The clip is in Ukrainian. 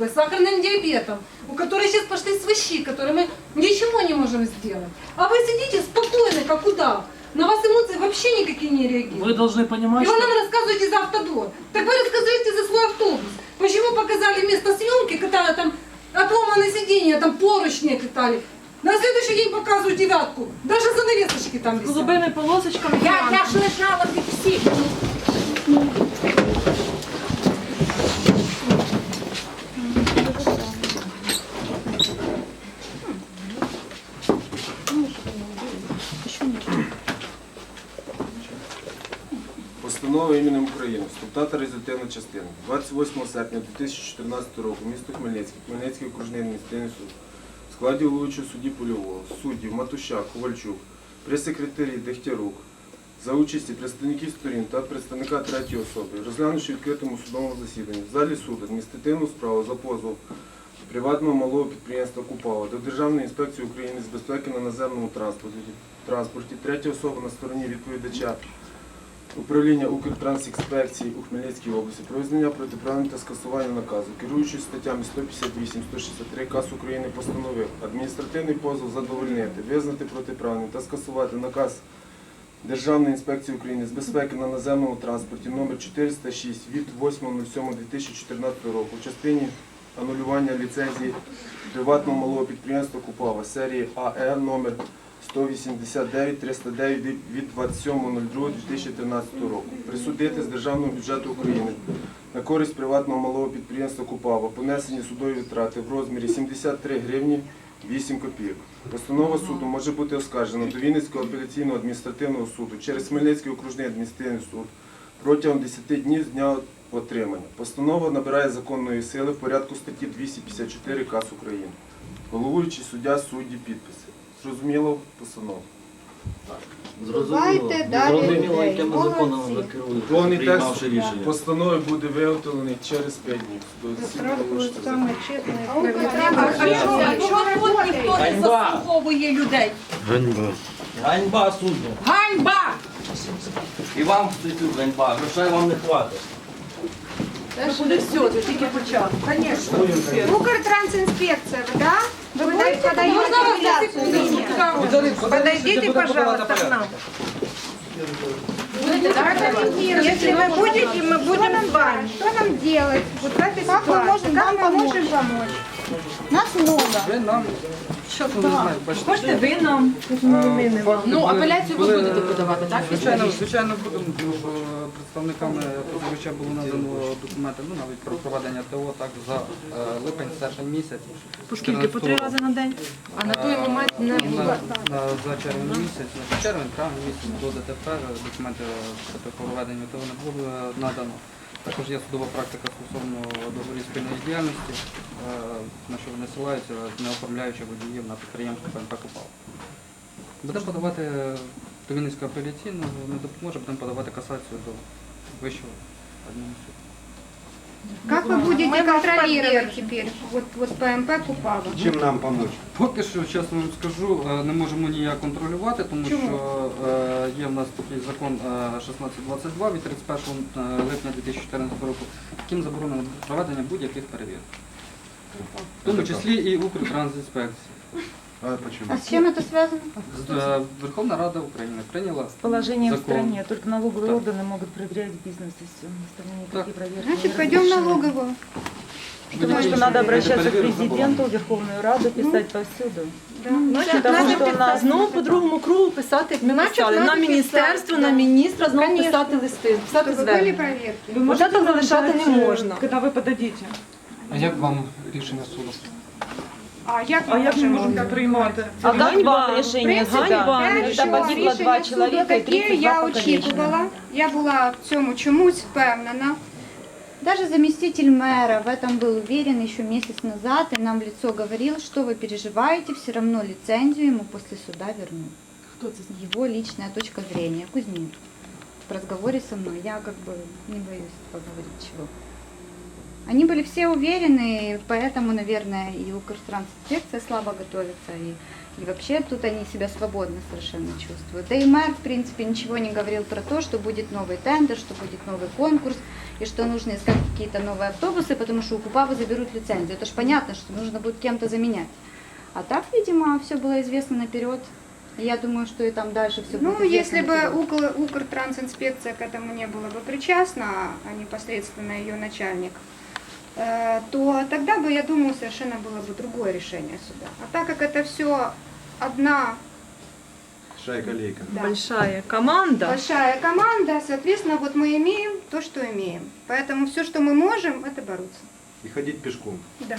группой, с сахарным диабетом, у которой сейчас пошли свищи, которые мы ничего не можем сделать. А вы сидите спокойно, как удав. На вас эмоции вообще никакие не реагируют. Вы должны И понимать, вы что... нам рассказываете за автодор. Так вы расскажите за свой автобус. Почему показали место съемки, когда там отломаны сиденья, там поручни катали. На следующий день показывают девятку. Даже занавесочки там З висят. голубими полосочками. Я, я ж лежала від всіх. Постанова іменем України, структата результативна частина. 28 серпня 2014 року місто Хмельницький, Хмельницький окружний адміністративний суд. В складі головуючого судді Польового, суддів Матущак, Ковальчук, прес-секретарі Дегтярук, за участі представників сторін та представника третьої особи, розглянувши відкритому судовому засіданні в залі суду адміністративну справу за позов приватного малого підприємства Купава до Державної інспекції України з безпеки на наземному транспорті, транспорті третя особа на стороні відповідача управління Укртрансінспекції у Хмельницькій області про визнання протиправним та скасування наказу, керуючись статтями 158-163 КАС України постановив адміністративний позов задовольнити, визнати протиправним та скасувати наказ Державної інспекції України з безпеки на наземному транспорті номер 406 від 8.07.2014 року в частині анулювання ліцензії приватного малого підприємства Купава серії АЕ номер 189 309 від 27.02.2013 року. Присудити з Державного бюджету України на користь приватного малого підприємства Купава понесені судові витрати в розмірі 73 гривні 8 копійок. Постанова суду може бути оскаржена до Вінницького апеляційного адміністративного суду через Хмельницький окружний адміністративний суд протягом 10 днів з дня отримання. Постанова набирає законної сили в порядку статті 254 КАС України. Головуючий суддя судді підписи. Зрозуміло постанова. Бувайте далі Зрозуміло, людей. якими законами ви керуєте, Повний текст приймавши рішення. постанови буде виготовлений через 5 днів. До засідання можете Саме чесне А справедливе. чого а чого тут ніхто не Ганьба! заслуховує людей? Ганьба суддям. Ганьба! І вам статтю ганьба. Грошей вам не хватить. Буде все, це тільки початок. Укртрансинспекция, вы, да? Вы подаете апелляцию? Подойдите, пожалуйста, к нам. Если вы будете, мы будем с вами. Что нам делать вот в этой Как мы можем вам помочь? Нас много. Ви нам Хочете ви нам? Ну, апеляцію ви будете подавати, так? звичайно, звичайно будемо тому що представниками позивача було надано документи, ну навіть про проведення ТО так за е, липень, серпень місяць. По скільки? По три рази на день? А на той момент не на, було. на, за червень місяць, значить, червень, травень місяць до ДТП документи про проведення ТО не було е, надано. Також є судова практика стосовно договорів спільної діяльності, е, на що вони силаються, не оформляючи водіїв на підприємство ПМП «Купал». Будемо подавати до Вінницького апеляційного, не допоможе, будемо подавати касацію до Вищого адмінсуду. Как вы будете контролировать теперь вот, вот ПМП Купава? Чим нам помочь? Поки що, чесно вам скажу, е, не можемо ніяк контролювати, тому Чому? що е, є в нас такий закон е, 1622 від 31 липня 2014 року, яким заборонено проведення будь-яких перевірок. В тому числі і Укртрансінспекції. А почему? А с чем это связано? З- е, Верховна Рада України прийняла Положение в закон. стране. Только налоговые Так. органы могут проверять бизнес и все. Остальные никакие проверки Значит, не пойдем в разрешены. налоговую. Потому что надо обращаться к Перевірок президенту, в Верховную Раду, писать повсюду. Да. Потому что у нас Знову по другому кругу писати, як ми Значить, писали. надо На міністерство, писати, на міністра, знову Конечно. писати листи, писати Чтобы были звернення. проверки. Вот это залишати не можна. Когда вы подадите? А як вам рішення суду? А як А як ми можемо приймати? А ганьба решение принципі, суда. я Когда нічого, погибло два рішення суду человека и таке, 32 я покалечено. очікувала. Я була в цьому чомусь впевнена. Даже заместитель мэра в этом был уверен еще месяц назад и нам в лицо говорил, что вы переживаете, все равно лицензию ему после суда вернут. Хто це знає? Его личная точка зрения, Кузьмин. В разговоре со мной я как бы не боюсь поговорить чего. Они были все уверены, и поэтому, наверное, и Укртрансинспекция слабо готовится, и, и вообще тут они себя свободно совершенно чувствуют. Да и мэр, в принципе, ничего не говорил про то, что будет новый тендер, что будет новый конкурс, и что нужно искать какие-то новые автобусы, потому что у Купавы заберут лицензию. Это же понятно, что нужно будет кем-то заменять. А так, видимо, все было известно наперед. Я думаю, что и там дальше все Ну, будет известно если бы. Укр, Укртрансинспекция к этому не была бы причастна, а непосредственно ее начальник, то тогда бы, я думаю, совершенно было бы другое решение суда. А так как это все одна Шайка-лейка. да, Большая команда. большая команда, соответственно, вот мы имеем то, что имеем. Поэтому все, что мы можем, это бороться. И ходить пешком. Да.